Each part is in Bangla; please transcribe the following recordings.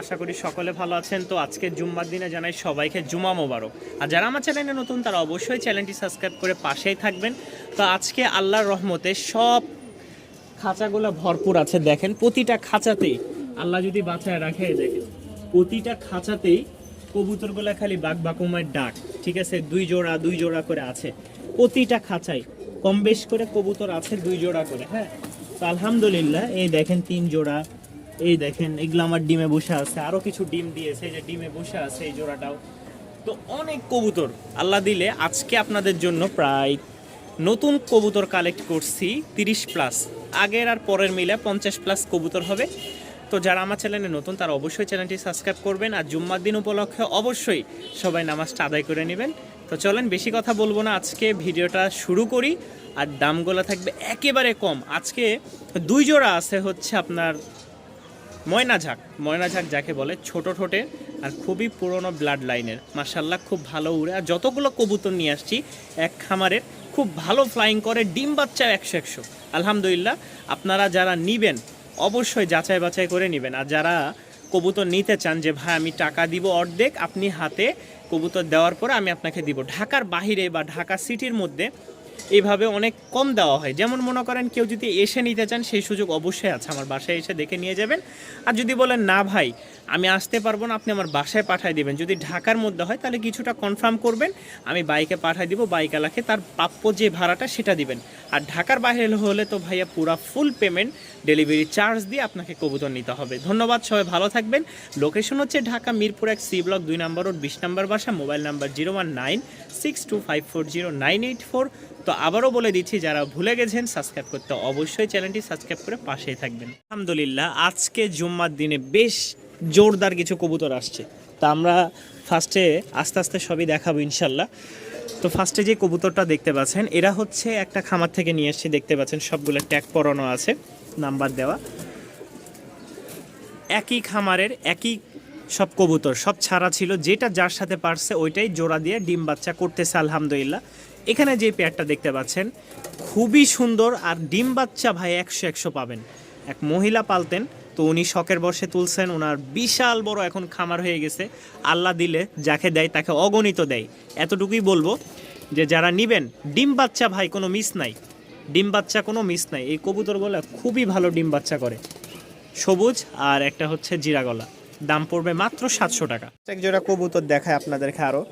আশা করি সকলে ভালো আছেন। তো আজকে জুম্মার দিনে জানাই সবাইকে জুমা মোবারক। আর যারা আমার চ্যানেলে নতুন, তারা অবশ্যই চ্যানেলটি সাবস্ক্রাইব করে পাশেই থাকবেন। তো আজকে আল্লাহর রহমতে সব খাঁচাগুলো ভরপুর আছে। দেখেন, প্রতিটা খাঁচাতেই, আল্লাহ যদি বাঁচায় রাখে দেখেন, প্রতিটা খাঁচাতেই কবুতরগুলো খালি বাঘ বাকুমের ডাক, ঠিক আছে? দুই জোড়া দুই জোড়া করে আছে। প্রতিটা খাঁচাই, কম বেশ করে কবুতর আছে দুই জোড়া করে হ্যাঁ? তো আলহামদুলিল্লাহ, এই দেখেন, তিন জোড়া এই দেখেন, এগুলো আমার ডিমে বসে আছে। আরও কিছু ডিম দিয়েছে যে ডিমে বসে আছে এই জোড়াটাও। তো অনেক কবুতর আল্লাহ দিলে আজকে আপনাদের জন্য প্রায় নতুন কবুতর কালেক্ট করছি, তিরিশ প্লাস আগের আর পরের মিলে পঞ্চাশ প্লাস কবুতর হবে। তো যারা আমার চ্যানেলে নতুন, তারা অবশ্যই চ্যানেলটি সাবস্ক্রাইব করবেন। আর জুম্মার দিন উপলক্ষে অবশ্যই সবাই নামাজটা আদায় করে নেবেন। তো চলেন, বেশি কথা বলব না। আজকে ভিডিওটা শুরু করি। আর দামগুলো থাকবে একেবারে কম। আজকে দুই জোড়া আছে হচ্ছে আপনার ময়না ঝাঁক ময়না ঝাঁক যাকে বলে ছোট ঠোঁটে আর খুবই পুরনো ব্লাড লাইনের মার্শাল্লাহ খুব ভালো উড়ে। আর যতগুলো কবুতর নিয়ে আসছি, এক খামারের, খুব ভালো ফ্লাইং করে, ডিম বাচ্চা একশো একশো। আলহামদুলিল্লাহ, আপনারা যারা নিবেন, অবশ্যই যাচাই বাছাই করে নেবেন। আর যারা কবুতর নিতে চান যে, ভাই, আমি টাকা দিব অর্ধেক, আপনি হাতে কবুতর দেওয়ার পরে আমি আপনাকে দিব। ঢাকার বাহিরে বা ঢাকা সিটির মধ্যে এইভাবে অনেক কম দেওয়া হয়। যেমন মনে করেন কেউ যদি এসে নিতে চান, সেই সুযোগ অবশ্যই আছে। আমার বাসায় এসে দেখে নিয়ে যাবেন। আর যদি বলেন, না ভাই আমি আসতে পারব না, আপনি আমার বাসায় পাঠিয়ে দিবেন। যদি ঢাকার মধ্যে হয়, তাহলে কিছুটা কনফার্ম করবেন। আমি বাইকে পাঠিয়ে দিব বাইকালাকে তার প্রাপ্য যে ভাড়াটা সেটা দিবেন। আর ঢাকার বাইরে হলে তো ভাইয়া পুরা ফুল পেমেন্ট ডেলিভারি চার্জ দিয়ে আপনাকে কবুতর নিতে হবে। ধন্যবাদ, সবাই ভালো থাকবেন। লোকেশন হচ্ছে ঢাকা মিরপুর এক সি ব্লক দুই নম্বর রোড বিশ নম্বর বাসা mobile number zero one nine six two five four zero nine eight four তো আবারও বলে দিচ্ছি, যারা ভুলে গেছেন সাবস্ক্রাইব করতে অবশ্যই চ্যানেলটি সাবস্ক্রাইব করে পাশেই থাকবেন। আলহামদুলিল্লাহ, আজকে জুম্মার দিনে বেশ জোরদার কিছু কবুতর আসছে। তা আমরা ফার্স্টে আস্তে আস্তে সবই দেখাবো ইনশাল্লাহ। তো ফার্স্টে যে কবুতরটা দেখতে পাচ্ছেন, এরা হচ্ছে একটা খামার থেকে নিয়ে এসেছি, দেখতে পাচ্ছেন সবগুলো ট্যাগ পরানো আছে নাম্বার দেওয়া। একই খামারের, একই সব কবুতর, সব ছাড়া ছিল, যেটা যার সাথে পারছে ওইটাই জোড়া দিয়ে ডিম বাচ্চা করতেছে, আলহামদুলিল্লাহ। এখানে যে পেয়ারটা দেখতে পাচ্ছেন, খুবই সুন্দর, আর ডিম বাচ্চা ভাই একশো একশো পাবেন। এক মহিলা পালতেন তো উনি শখের বসে তুলছেন ওনার বিশাল বড় এখন খামার হয়ে গেছে। আল্লাহ দিলে যাকে দেয় তাকে অগণিত দেয়। এতটুকুই বলব যে যারা নিবেন, ডিম বাচ্চা ভাই, কোনো মিস নাই। ডিম বাচ্চা কোনো মিস নাই। এই কবুতরগুলো খুবই ভালো ডিম বাচ্চা করে। সবুজ আর একটা হচ্ছে জিরা গলা। দাম পড়বে মাত্র সাতশো টাকা। এক জোড়া কবুতর দেখায় আপনাদেরকে আরও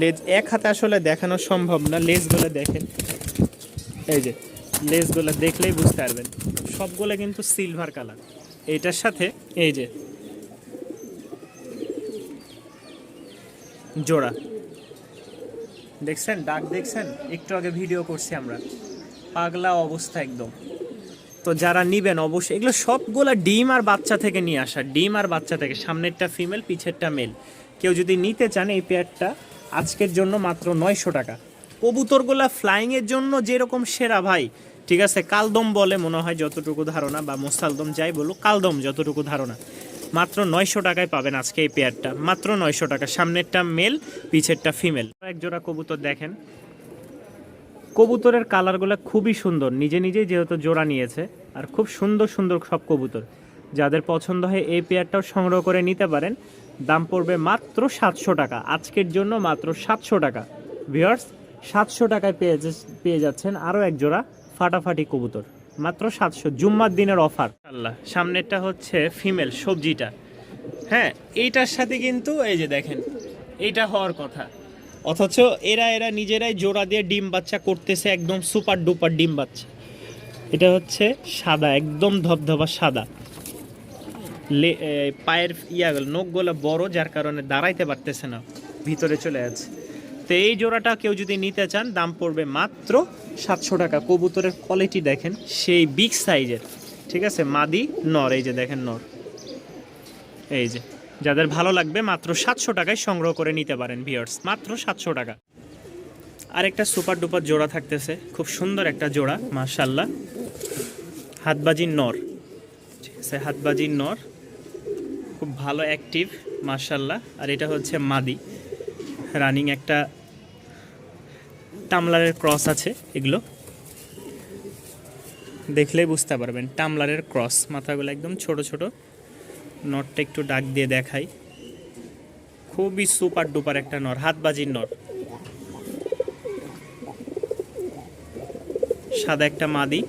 লেজ এক হাতে আসলে দেখানো সম্ভব না, লেজগুলো দেখেন। এই যে, লেজগুলো দেখলেই বুঝতে পারবেন। সবগুলো কিন্তু সিলভার কালার এইটার সাথে এই যে জোড়া। দেখছেন? ডাক দেখছেন? একটু আগে ভিডিও করছি আমরা। পাগলা অবস্থা একদম। তো যারা নিবেন অবশ্যই, এগুলো সবগুলা ডিম আর বাচ্চা থেকে নিয়ে আসা। ডিম আর বাচ্চা থেকে, সামনেরটা ফিমেল পিছেরটা মেল কেউ যদি নিতে চান এই পেয়ারটা আজকের জন্য মাত্র নয়শো টাকা। কবুতরগুলা ফ্লাইংয়ের জন্য যেরকম সেরা ভাই ঠিক আছে, কালদম বলে মনে হয় যতটুকু ধারণা, বা মোসালদম যাই বলো কালদম যতটুকু ধারণা। মাত্র নয়শো টাকায় পাবেন আজকে এই পেয়ারটা মাত্র নয়শো টাকা। সামনেরটা মেল পিছেরটা ফিমেল এক জোড়া কবুতর দেখেন। কবুতরের কালারগুলো খুবই সুন্দর। নিজে নিজেই যেহেতু জোড়া নিয়েছে, আর খুব সুন্দর সুন্দর সব কবুতর। যাদের পছন্দ হয় এই পেয়ারটাও সংগ্রহ করে নিতে পারেন। দাম পড়বে মাত্র সাতশো টাকা। আজকের জন্য মাত্র সাতশো টাকা। ভিওর্স সাতশো টাকায় পেয়ে পেয়ে যাচ্ছেন আরও এক জোড়া। ফাটাফাটি কবুতর। মাত্র সাতশো জুম্মার দিনের অফার। আল্লাহ, সামনেরটা হচ্ছে ফিমেল, সবজিটা। হ্যাঁ এইটার সাথে কিন্তু এই যে দেখেন, এইটা হওয়ার কথা। অথচ এরা এরা নিজেরাই জোড়া দিয়ে ডিম বাচ্চা করতেছে, একদম সুপার ডুপার ডিম বাচ্চা। এটা হচ্ছে সাদা, একদম ধবধবা সাদা। লে পায়ের ইয়া নখগুলো বড়, যার কারণে দাঁড়াইতে পারতেছে না, ভিতরে চলে যাচ্ছে। তো এই জোড়াটা কেউ যদি নিতে চান, দাম পড়বে মাত্র সাতশো টাকা। কবুতরের কোয়ালিটি দেখেন, সেই বিগ সাইজের ঠিক আছে? মাদি, নর, এই যে দেখেন নর। এই যে, যাদের ভালো লাগবে মাত্র সাতশো টাকায় সংগ্রহ করে নিতে পারেন ভিওর্স মাত্র সাতশো টাকা। আর একটা সুপার ডুপার জোড়া থাকতেছে, খুব সুন্দর একটা জোড়া মার্শাল্লাহ হাতবাজির নর। ঠিক আছে হাতবাজির নর। খুব ভালো অ্যাক্টিভ মার্শাল্লাহ আর এটা হচ্ছে মাদি। রানিং একটা টামলারের ক্রস আছে এগুলো। দেখলেই বুঝতে পারবেন, টামলারের ক্রস। মাথাগুলো একদম ছোট ছোট। নরটা একটু ডাক দিয়ে দেখাই। খুবই সুপার ডুপার একটা নর হাতবাজির নর সাদা একটা মাদি।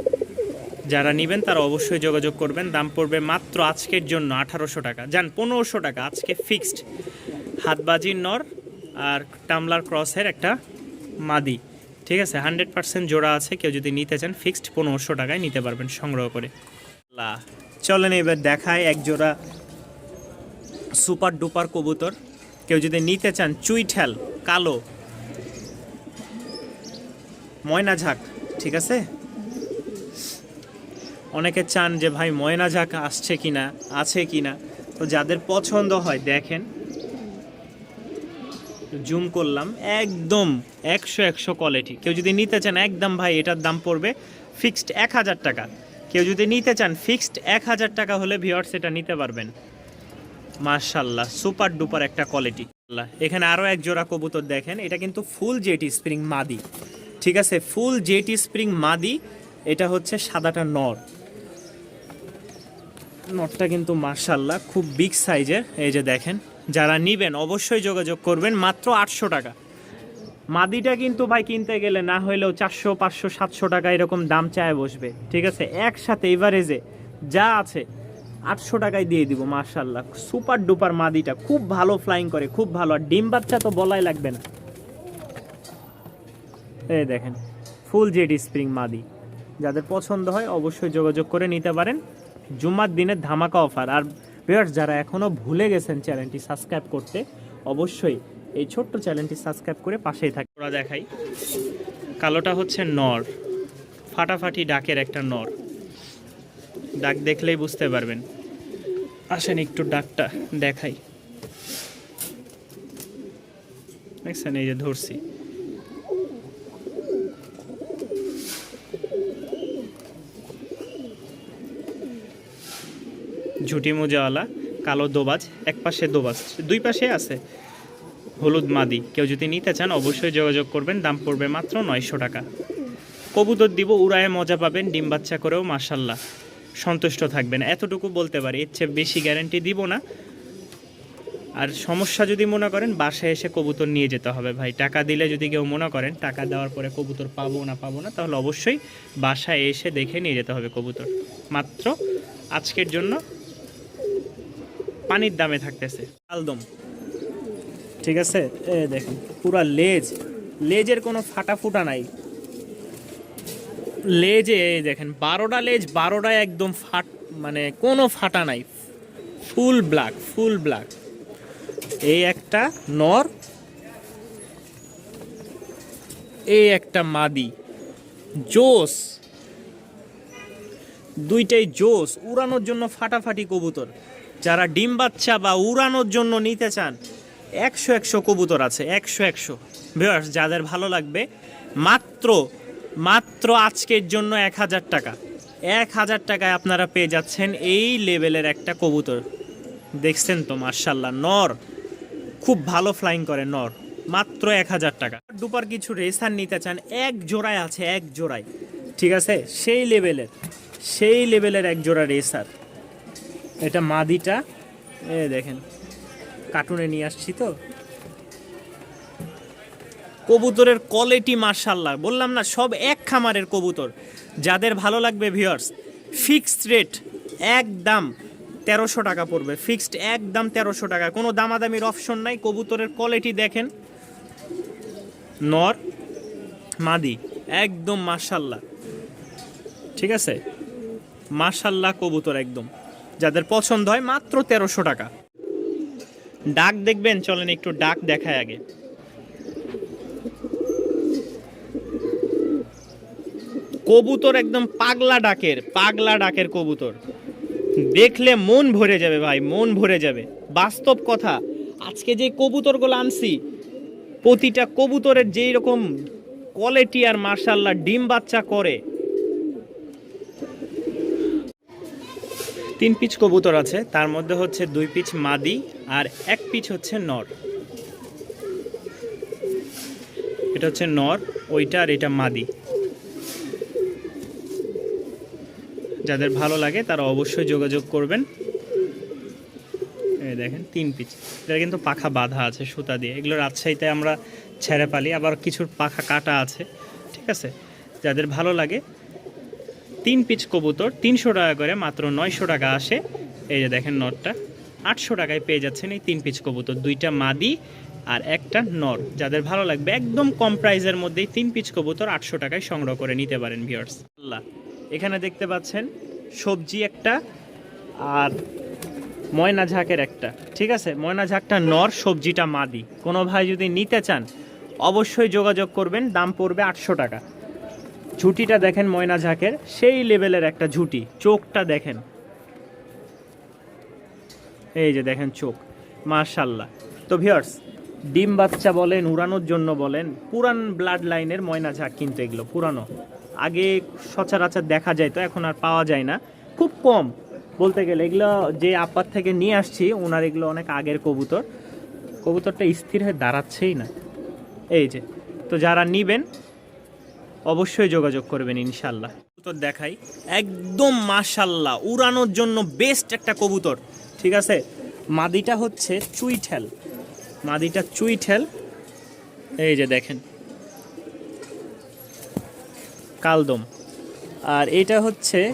যারা নেবেন তারা অবশ্যই যোগাযোগ করবেন। দাম পড়বে মাত্র আজকের জন্য আঠারোশো টাকা। যান, পনেরোশো টাকা আজকে ফিক্সড হাতবাজির নর আর টামলার ক্রসের একটা মাদি। ঠিক আছে হান্ড্রেড পার্সেন্ট জোড়া আছে, কেউ যদি নিতে চান ফিক্সড পনেরোশো টাকায় নিতে পারবেন সংগ্রহ করে। লা চলেন এবার দেখায় এক জোড়া সুপার ডুপার কবুতর। কেউ যদি নিতে চান, চুইঠাল, কালো ময়না ঝাঁক ঠিক আছে? অনেকে চান যে, ভাই ময়না ঝাঁক আসছে কিনা, আছে কিনা? তো যাদের পছন্দ হয়, দেখেন। জুম করলাম, একদম একশো একশো কোয়ালিটি কেউ যদি নিতে চান, একদম ভাই, এটার দাম পড়বে ফিক্সড এক হাজার টাকা। কেউ যদি নিতে চান ফিক্সড এক হাজার টাকা হলে ভিওয়ার্স এটা নিতে পারবেন। মার্শাল্লাহ সুপার ডুপার একটা কোয়ালিটি এখানে আরও এক জোড়া কবুতর দেখেন, এটা কিন্তু ফুল জেটি স্প্রিং মাদি। ঠিক আছে ফুল জেটি স্প্রিং মাদি, এটা হচ্ছে সাদাটা নর। নটটা কিন্তু মার্শাল্লাহ খুব বিগ সাইজের এই যে দেখেন। যারা নিবেন অবশ্যই যোগাযোগ করবেন মাত্র আটশো টাকা। মাদিটা কিন্তু ভাই কিনতে গেলে না হলেও চারশো, পাঁচশো, সাতশো টাকা এরকম দাম চায় বসবে। ঠিক আছে? একসাথে এভারেজে যা আছে আটশো টাকায় দিয়ে দিব মার্শাল্লাহ সুপার ডুপার মাদিটা। খুব ভালো ফ্লাইং করে, খুব ভালো। আর ডিম বাচ্চা তো বলাই লাগবে না। এই দেখেন ফুল জেডি স্প্রিং মাদি। যাদের পছন্দ হয় অবশ্যই যোগাযোগ করে নিতে পারেন। জুম্মার দিনের ধামাকা অফার আর ভিউয়ার্স, যারা এখনও ভুলে গেছেন চ্যানেলটি সাবস্ক্রাইব করতে, অবশ্যই এই ছোট্ট চ্যানেলটি সাবস্ক্রাইব করে পাশেই থাকে ওরা দেখাই। কালোটা হচ্ছে নর। ফাটাফাটি ডাকের একটা নর। ডাক দেখলেই বুঝতে পারবেন। আসেন একটু ডাকটা দেখাই। দেখছেন, এই যে ধরছি। ঝুটি মোজাওয়ালা, কালো দোবাজ, এক পাশে দোবাজ, দুই পাশে আছে হলুদ মাদি। কেউ যদি নিতে চান অবশ্যই যোগাযোগ করবেন, দাম পড়বে মাত্র নয়শো টাকা। কবুতর দিব, উড়ায় মজা পাবেন, ডিম বাচ্চা করেও মাসাল্লাহ সন্তুষ্ট থাকবেন। এতটুকু বলতে পারি, এর চেয়ে বেশি গ্যারেন্টি দিব না। আর সমস্যা যদি মনে করেন, বাসায় এসে কবুতর নিয়ে যেতে হবে ভাই। টাকা দিলে যদি কেউ মনে করেন, টাকা দেওয়ার পরে কবুতর পাবো না পাবো না, তাহলে অবশ্যই বাসায় এসে দেখে নিয়ে যেতে হবে কবুতর। মাত্র আজকের জন্য পানির দামে থাকতেছে। আলদম। ঠিক আছে? এ দেখেন, পুরা লেজ। লেজের কোনো ফাটা ফুটা নাই। লেজে, এই দেখেন, বারোটা লেজ বারোটা একদম ফাট মানে কোনো ফাটা নাই। Full black full black. এই একটা নর, এই একটা মাদি। জোস। দুইটাই জোস, উড়ানোর জন্য ফাটাফাটি কবুতর। যারা ডিম বাচ্চা বা উড়ানোর জন্য নিতে চান, একশো একশো কবুতর আছে, একশো একশো। ভিউয়ার্স, যাদের ভালো লাগবে, মাত্র মাত্র আজকের জন্য এক হাজার টাকা। এক হাজার টাকায় আপনারা পেয়ে যাচ্ছেন এই লেভেলের একটা কবুতর। দেখছেন তো মার্শাল্লাহ নর। খুব ভালো ফ্লাইং করে, নর। মাত্র এক হাজার টাকা। ডুপার কিছু রেসার নিতে চান, এক জোড়ায় আছে, এক জোড়ায়। ঠিক আছে? সেই লেভেলের সেই লেভেলের এক জোড়া রেসার। এটা মাদিটা। এ দেখেন, কার্টুনে নিয়ে আসছি তো। কবুতরের কোয়ালিটি মার্শাল্লাহ বললাম না, সব এক খামারের কবুতর। যাদের ভালো লাগবে ভিউয়ার্স ফিক্সড রেট একদম তেরোশো টাকা পড়বে। ফিক্সড একদম তেরোশো টাকা। কোনো দামাদামির অপশন নাই। কবুতরের কোয়ালিটি দেখেন। নর, মাদি, একদম মার্শাল্লাহ ঠিক আছে? মার্শাল্লাহ কবুতর একদম। যাদের পছন্দ হয় মাত্র তেরোশো টাকা। ডাক দেখবেন, চলেন একটু ডাক দেখায় আগে। কবুতর একদম পাগলা ডাকের পাগলা ডাকের কবুতর। দেখলে মন ভরে যাবে ভাই, মন ভরে যাবে। বাস্তব কথা, আজকে যে কবুতরগুলো আনছি, প্রতিটা কবুতরের যেই রকম কোয়ালিটি আর মার্শাল্লাহ ডিম বাচ্চা করে তিন পিচ কবুতর আছে, তার মধ্যে হচ্ছে দুই পিচ মাদি আর এক পিচ হচ্ছে নর। এটা হচ্ছে নর, ওইটা আর এটা মাদি। যাদের ভালো লাগে তারা অবশ্যই যোগাযোগ করবেন। এই দেখেন, তিন পিচ। এটা কিন্তু পাখা বাঁধা আছে সুতা দিয়ে। এগুলো রাজশাহীতে আমরা ছেড়ে পালি, আবার কিছুর পাখা কাটা আছে, ঠিক আছে? যাদের ভালো লাগে তিন পিচ কবুতর, তিনশো টাকা করে, মাত্র নয়শো টাকা আসে। এই যে দেখেন নটটা, আটশো টাকায় পেয়ে যাচ্ছেন এই তিন পিচ কবুতর, দুইটা মাদি আর একটা নর। যাদের ভালো লাগবে, একদম কম প্রাইজের মধ্যেই তিন পিচ কবুতর আটশো টাকায় সংগ্রহ করে নিতে পারেন ভিউয়ার্স আল্লাহ। এখানে দেখতে পাচ্ছেন, সবজি একটা আর ময়না ঝাঁকের একটা। ঠিক আছে? ময়না ঝাঁকটা নর, সবজিটা মাদি। কোনো ভাই যদি নিতে চান, অবশ্যই যোগাযোগ করবেন, দাম পড়বে আটশো টাকা। ঝুটিটা দেখেন ময়না ঝাঁকের, সেই লেভেলের একটা ঝুঁটি, চোখটা দেখেন। এই যে দেখেন চোখ মার্শাল্লাহ তো ভিউয়ার্স ডিম বাচ্চা বলেন, উড়ানোর জন্য বলেন, পুরান ব্লাড লাইনের ময়না ঝাঁক কিন্তু এগুলো, পুরানো। আগে সচরাচর দেখা যায় তো এখন আর পাওয়া যায় না। খুব কম। বলতে গেলে এগুলো যে আপার থেকে নিয়ে আসছি ওনার এগুলো অনেক আগের কবুতর। কবুতরটা স্থির হয়ে দাঁড়াচ্ছেই না। এই যে, তো যারা নিবেন অবশ্যই যোগাযোগ করবেন ইনশাল্লাহ কবুতর দেখাই। একদম মাশাল্লাহ উড়ানোর জন্য বেস্ট একটা কবুতর, ঠিক আছে? মাদিটা হচ্ছে চুইঠেল। মাদিটা চুইঠেল। এই যে দেখেন। কালদম। আর এটা হচ্ছে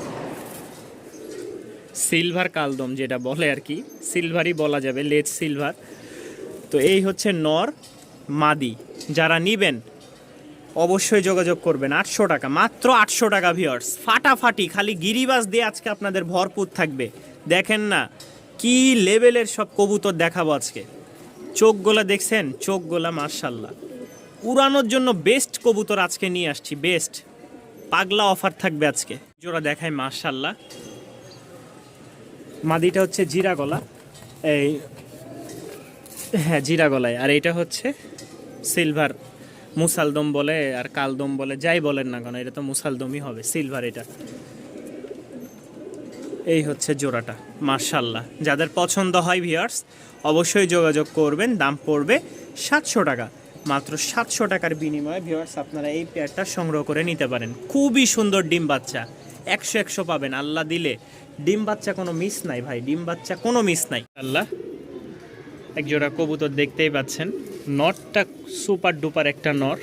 সিলভার কালদম যেটা বলে আর কি। সিলভারই বলা যাবে, লেজ সিলভার তো এই হচ্ছে নর মাদি। যারা নিবেন অবশ্যই যোগাযোগ করবেন। আটশো টাকা, মাত্র আটশো টাকা ভিওর্স ফাটাফাটি, খালি গিরিবাস দিয়ে আজকে আপনাদের ভরপুর থাকবে। দেখেন না, কি লেভেলের সব কবুতর দেখাবো আজকে। চোখ চোখগুলা দেখছেন? চোখ চোখগুলা মার্শাল্লাহ উড়ানোর জন্য বেস্ট কবুতর আজকে নিয়ে আসছি বেস্ট পাগলা অফার থাকবে আজকে। জোড়া দেখায় মার্শাল্লাহ মাদিটা হচ্ছে জিরা গলা। এই হ্যাঁ জিরা গলায়। আর এটা হচ্ছে সিলভার মুসালদম বলে আর কালদম বলে, যাই বলেন না কেন, এটা তো মুসালদমই হবে, সিলভার এটা। এই হচ্ছে জোড়াটা মার্শাল্লাহ যাদের পছন্দ হয় ভিয়ার্স অবশ্যই যোগাযোগ করবেন, দাম পড়বে সাতশো টাকা। মাত্র সাতশো টাকার বিনিময়ে ভিউয়ার্স আপনারা এই পেয়ারটা সংগ্রহ করে নিতে পারেন। খুবই সুন্দর ডিম বাচ্চা, একশো একশো পাবেন, আল্লাহ দিলে। ডিম বাচ্চা কোনো মিস নাই ভাই, ডিম বাচ্চা কোনো মিস নাই। আল্লাহ। এক জোড়া কবুতর দেখতেই পাচ্ছেন। নটটা সুপার ডুপার একটা নর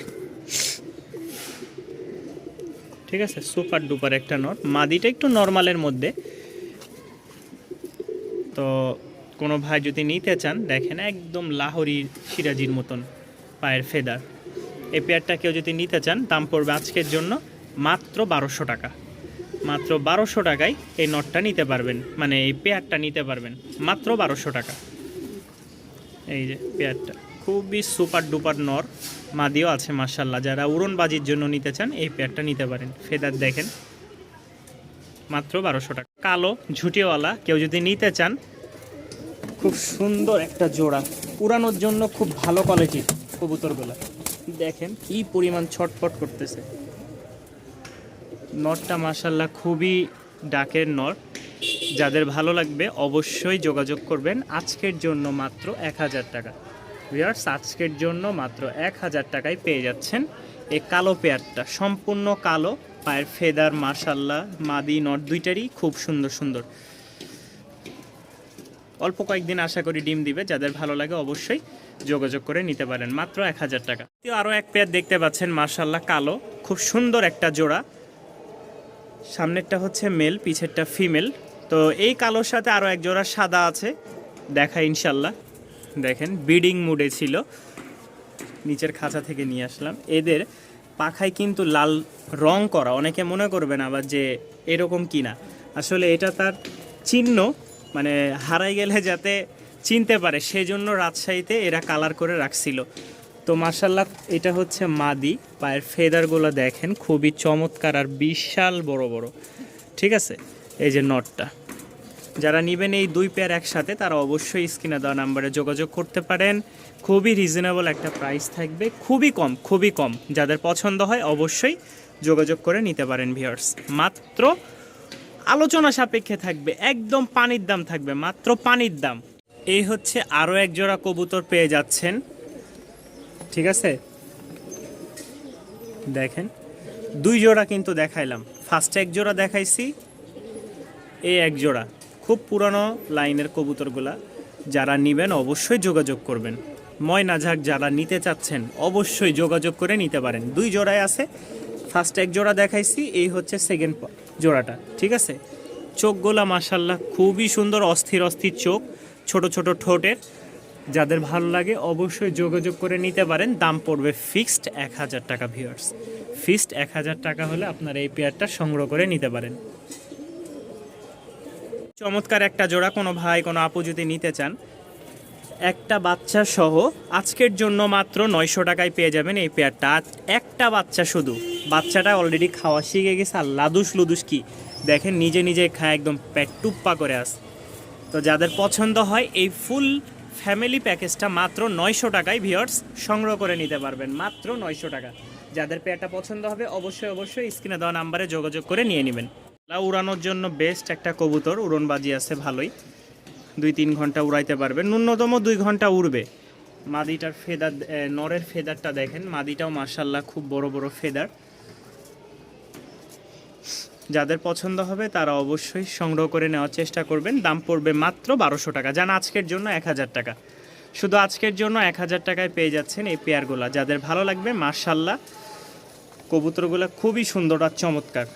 ঠিক আছে? সুপার ডুপার একটা নর মাদিটা একটু নর্মালের মধ্যে। তো কোনো ভাই যদি নিতে চান, দেখেন একদম লাহোরি সিরাজির মতন পায়ের ফেদার। এই পেয়ারটা কেউ যদি নিতে চান, দাম পড়বে আজকের জন্য মাত্র বারোশো টাকা। মাত্র বারোশো টাকায় এই নটটা নিতে পারবেন। মানে এই পেয়ারটা নিতে পারবেন। মাত্র বারোশো টাকা। এই যে পেয়ারটা। খুবই সুপার ডুপার নর। মাদিও আছে মার্শাল্লাহ যারা উড়নবাজির জন্য নিতে চান, এই পেয়ারটা নিতে পারেন। ফেদার দেখেন। মাত্র বারোশো টাকা। কালো ঝুটিওয়ালা, কেউ যদি নিতে চান, খুব সুন্দর একটা জোড়া। উড়ানোর জন্য খুব ভালো কোয়ালিটির কবুতরগুলা। দেখেন কি পরিমাণ ছটফট করতেছে। নরটা মার্শাল্লাহ খুবই ডাকের নর। যাদের ভালো লাগবে অবশ্যই যোগাযোগ করবেন আজকের জন্য মাত্র এক হাজার টাকা। ভিয়ার্স আজকের জন্য মাত্র এক হাজার টাকায় পেয়ে যাচ্ছেন এই কালো পেয়ারটা। সম্পূর্ণ কালো, পায়ের ফেদার মার্শাল্লাহ মাদি, নট দুইটারই খুব সুন্দর সুন্দর। অল্প কয়েকদিন আশা করি ডিম দিবে, যাদের ভালো লাগে অবশ্যই যোগাযোগ করে নিতে পারেন। মাত্র এক হাজার টাকা। আরও এক পেয়ার দেখতে পাচ্ছেন মার্শাল্লাহ কালো, খুব সুন্দর একটা জোড়া। সামনেরটা হচ্ছে মেল পিছেরটা ফিমেল তো এই কালোর সাথে আরও এক জোড়া সাদা আছে। দেখা ইনশাল্লাহ। দেখেন বিডিং মুডে ছিল। নিচের খাঁচা থেকে নিয়ে আসলাম। এদের পাখায় কিন্তু লাল রং করা। অনেকে মনে করবেন আবার যে এরকম কিনা। আসলে এটা তার চিহ্ন মানে হারাই গেলে যাতে চিনতে পারে। সেজন্য রাজশাহীতে এরা কালার করে রাখছিল। তো মার্শাল্লাহ এটা হচ্ছে মাদি। পায়ের ফেদারগুলো দেখেন, খুবই চমৎকার আর বিশাল বড় বড়। ঠিক আছে? এই যে নটটা। যারা নেবেন এই দুই পেয়ার একসাথে, তারা অবশ্যই স্ক্রিনে দেওয়া নাম্বারে যোগাযোগ করতে পারেন। খুবই রিজনেবল একটা প্রাইস থাকবে, খুবই কম খুবই কম। যাদের পছন্দ হয়, অবশ্যই যোগাযোগ করে নিতে পারেন ভিউয়ার্স মাত্র আলোচনা সাপেক্ষে থাকবে, একদম পানির দাম থাকবে, মাত্র পানির দাম। এই হচ্ছে আরও এক জোড়া কবুতর পেয়ে যাচ্ছেন। ঠিক আছে? দেখেন, দুই জোড়া কিন্তু দেখাইলাম। ফার্স্টে এক জোড়া দেখাইছি। এই এক জোড়া খুব পুরানো লাইনের কবুতরগুলা, যারা নেবেন অবশ্যই যোগাযোগ করবেন। ময়না ঝাঁক যারা নিতে চাচ্ছেন, অবশ্যই যোগাযোগ করে নিতে পারেন। দুই জোড়ায় আছে ফার্স্ট এক জোড়া দেখাইছি, এই হচ্ছে সেকেন্ড জোড়াটা, ঠিক আছে? চোখগুলা মাসাল্লাহ খুবই সুন্দর, অস্থির অস্থির চোখ, ছোট ছোট ঠোঁটের। যাদের ভালো লাগে অবশ্যই যোগাযোগ করে নিতে পারেন। দাম পড়বে ফিক্সড এক হাজার টাকা ভিউয়ার্স ফিক্সড এক হাজার টাকা হলে আপনারা এই পেয়ারটা সংগ্রহ করে নিতে পারেন। চমৎকার একটা জোড়া কোনো ভাই, কোনো আপু যদি নিতে চান, একটা বাচ্চা সহ আজকের জন্য মাত্র নয়শো টাকায় পেয়ে যাবেন এই পেয়ারটা একটা বাচ্চা শুধু, বাচ্চাটা অলরেডি খাওয়া শিখে গেছে, আর লাদুস লুদুস কি? দেখেন নিজে নিজে খায় একদম পেট টুপ্পা করে আস। তো যাদের পছন্দ হয়, এই ফুল ফ্যামিলি প্যাকেজটা মাত্র নয়শো টাকায় ভিওর্স সংগ্রহ করে নিতে পারবেন, মাত্র নয়শো টাকা। যাদের পেয়ারটা পছন্দ হবে, অবশ্যই অবশ্যই স্ক্রিনে দেওয়া নাম্বারে যোগাযোগ করে নিয়ে নেবেন। উড়ানোর জন্য বেস্ট একটা কবুতর, উড়নবাজি আছে ভালোই। দুই তিন ঘণ্টা উড়াইতে পারবে। ন্যূনতম দুই ঘণ্টা উড়বে। মাদিটার ফেদার নরের ফেদারটা দেখেন। মাদিটাও মার্শাল্লাহ খুব বড় বড় ফেদার। যাদের পছন্দ হবে তারা অবশ্যই সংগ্রহ করে নেওয়ার চেষ্টা করবেন। দাম পড়বে মাত্র বারোশো টাকা। জান আজকের জন্য এক হাজার টাকা। শুধু আজকের জন্য এক হাজার টাকায় পেয়ে যাচ্ছেন এই পেয়ারগুলা। যাদের ভালো লাগবে মার্শাল্লাহ কবুতরগুলো খুবই সুন্দর আর চমৎকার।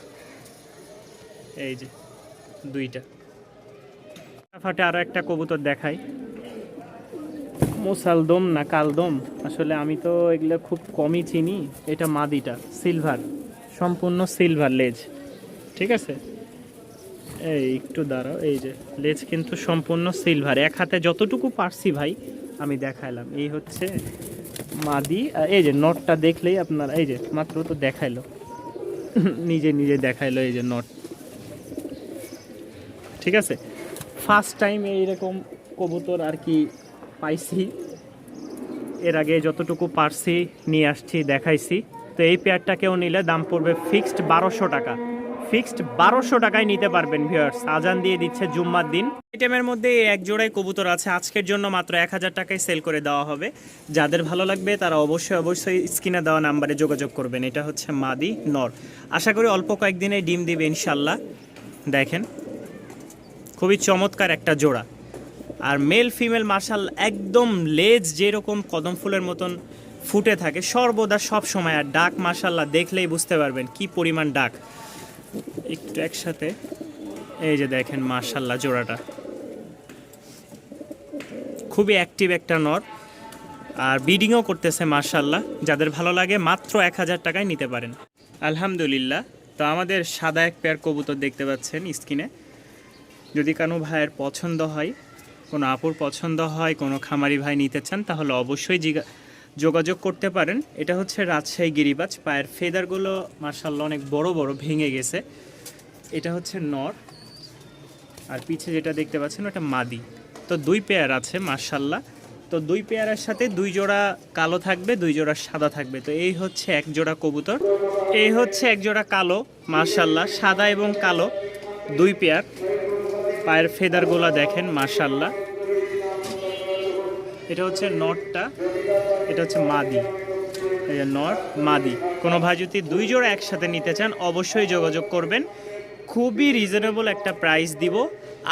এই যে, দুইটা। ফাটে আরও একটা কবুতর দেখাই। মোসালদম না কালদম? আসলে আমি তো এগুলো খুব কমই চিনি। এটা মাদিটা, সিলভার, সম্পূর্ণ সিলভার লেজ। ঠিক আছে? এই একটু দাঁড়াও, এই যে, লেজ কিন্তু সম্পূর্ণ সিলভার। এক হাতে যতটুকু পারছি ভাই, আমি দেখাইলাম। এই হচ্ছে মাদি। এই যে, নটটা দেখলেই আপনার, এই যে, মাত্র তো দেখাইলো। নিজে নিজে দেখাইলো এই যে নট। ঠিক আছে? ফার্স্ট টাইম এইরকম কবুতর আর কি পাইছি। এর আগে যতটুকু পারছি নিয়ে আসছি, দেখাইছি। তো এই পেয়ারটা কেউ নিলে দাম পড়বে ফিক্সড বারোশো টাকা। ফিক্সড বারোশো টাকায় নিতে পারবেন ভিউয়ার্স আজান দিয়ে দিচ্ছে জুম্মার দিন। আইটেমের মধ্যে এক জোড়াই কবুতর আছে। আজকের জন্য মাত্র এক হাজার টাকায় সেল করে দেওয়া হবে। যাদের ভালো লাগবে তারা অবশ্যই অবশ্যই স্ক্রিনে দেওয়া নাম্বারে যোগাযোগ করবেন। এটা হচ্ছে মাদি নর। আশা করি অল্প কয়েকদিনে ডিম দিবে ইনশাল্লাহ। দেখেন। খুবই চমৎকার একটা জোড়া। আর মেল ফিমেল মার্শাল একদম লেজ যেরকম কদম ফুলের মতন ফুটে থাকে, সর্বদা সব সময়। আর ডাক মার্শাল্লাহ দেখলেই বুঝতে পারবেন কি পরিমাণ ডাক। একটু একসাথে, এই যে দেখেন মার্শাল্লাহ জোড়াটা। খুবই অ্যাক্টিভ একটা নর। আর বিডিংও করতেছে মার্শাল্লাহ যাদের ভালো লাগে মাত্র এক হাজার টাকায় নিতে পারেন। আলহামদুলিল্লাহ। তো আমাদের সাদা এক পেয়ার কবুতর দেখতে পাচ্ছেন স্কিনে যদি কোনো ভাইয়ের পছন্দ হয়, কোনো আপুর পছন্দ হয়, কোনো খামারি ভাই নিতে চান, তাহলে অবশ্যই জিগা যোগাযোগ করতে পারেন। এটা হচ্ছে রাজশাহী গিরিবাজ, পায়ের ফেদারগুলো মার্শাল্লাহ অনেক বড় বড় ভেঙে গেছে। এটা হচ্ছে নর, আর পিছে যেটা দেখতে পাচ্ছেন ওটা মাদি। তো দুই পেয়ার আছে মার্শাল্লাহ তো দুই পেয়ারের সাথে দুই জোড়া কালো থাকবে, দুই জোড়া সাদা থাকবে। তো এই হচ্ছে এক জোড়া কবুতর, এই হচ্ছে এক জোড়া কালো মার্শাল্লাহ সাদা এবং কালো, দুই পেয়ার। পায়ের ফেদারগুলো দেখেন মার্শাল্লাহ এটা হচ্ছে নটটা, এটা হচ্ছে মাদি। নট, মাদি। কোনো ভাই যদি দুই জোড়া একসাথে নিতে চান, অবশ্যই যোগাযোগ করবেন। খুবই রিজনেবল একটা প্রাইস দিব।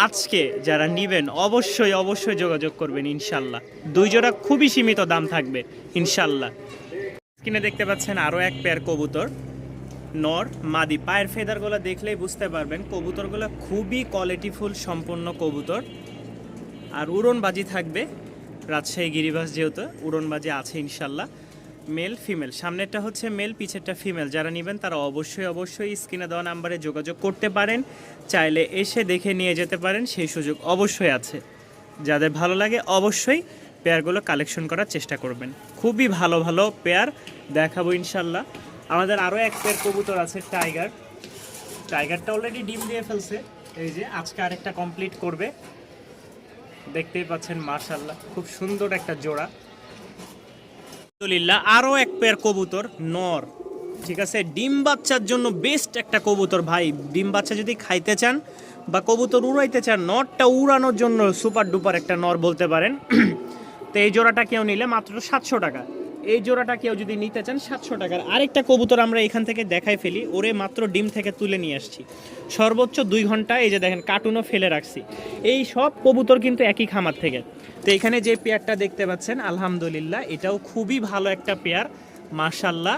আজকে যারা নেবেন, অবশ্যই অবশ্যই যোগাযোগ করবেন ইনশাল্লাহ দুই জোড়া খুবই সীমিত দাম থাকবে ইনশাল্লাহ স্ক্রিনে দেখতে পাচ্ছেন আরও এক পেয়ার কবুতর। নর, মাদি, পায়ের ফেদারগুলো দেখলেই বুঝতে পারবেন কবুতরগুলো খুবই কোয়ালিটিফুল সম্পন্ন কবুতর। আর উড়নবাজি থাকবে রাজশাহী গিরিবাস যেহেতু, উড়নবাজি আছে ইনশাল্লাহ। মেল ফিমেল সামনেরটা হচ্ছে মেল পিছেরটা ফিমেল যারা নেবেন তারা অবশ্যই অবশ্যই স্ক্রিনে দেওয়া নাম্বারে যোগাযোগ করতে পারেন। চাইলে এসে দেখে নিয়ে যেতে পারেন, সেই সুযোগ অবশ্যই আছে। যাদের ভালো লাগে অবশ্যই পেয়ারগুলো কালেকশন করার চেষ্টা করবেন। খুবই ভালো ভালো পেয়ার দেখাবো ইনশাল্লাহ। আমাদের আরও এক পেয়ার কবুতর আছে টাইগার টাইগারটা অলরেডি ডিম দিয়ে ফেলছে। এই যে আজকে আরেকটা কমপ্লিট করবে। দেখতেই পাচ্ছেন মার্শাল্লাহ খুব সুন্দর একটা জোড়া। আলহামদুলিল্লাহ আরও এক পেয়ার কবুতর, নর। ঠিক আছে, ডিম বাচ্চার জন্য বেস্ট একটা কবুতর, ভাই। ডিম বাচ্চা যদি খাইতে চান বা কবুতর উড়াইতে চান, নরটা উড়ানোর জন্য সুপার ডুপার একটা নর বলতে পারেন। তো এই জোড়াটা কেউ নিলে মাত্র সাতশো টাকা। এই জোড়াটা কেউ যদি নিতে চান, সাতশো টাকার। আরেকটা কবুতর আমরা এখান থেকে দেখাই ফেলি। ওরে মাত্র ডিম থেকে তুলে নিয়ে আসছি। সর্বোচ্চ দুই ঘণ্টা, এই যে দেখেন, কার্টুনও ফেলে রাখছি। এই সব কবুতর কিন্তু একই খামার থেকে। তো এখানে যে পেয়ারটা দেখতে পাচ্ছেন, আলহামদুলিল্লাহ, এটাও খুবই ভালো একটা পেয়ার। মার্শাল্লাহ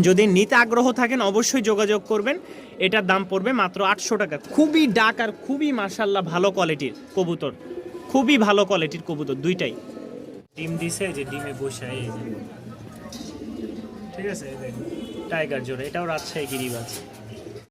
যদি নিতে আগ্রহ থাকেন, অবশ্যই যোগাযোগ করবেন। এটার দাম পড়বে মাত্র আটশো টাকা। খুবই ডাক আর খুবই মার্শাল্লাহ ভালো কোয়ালিটির কবুতর। খুবই ভালো কোয়ালিটির কবুতর, দুইটাই। ডিম দিছে যে ডিমে বসে এই ঠিক আছে টাইগার জোরে এটাও রাজশাহী গিরিবাজ।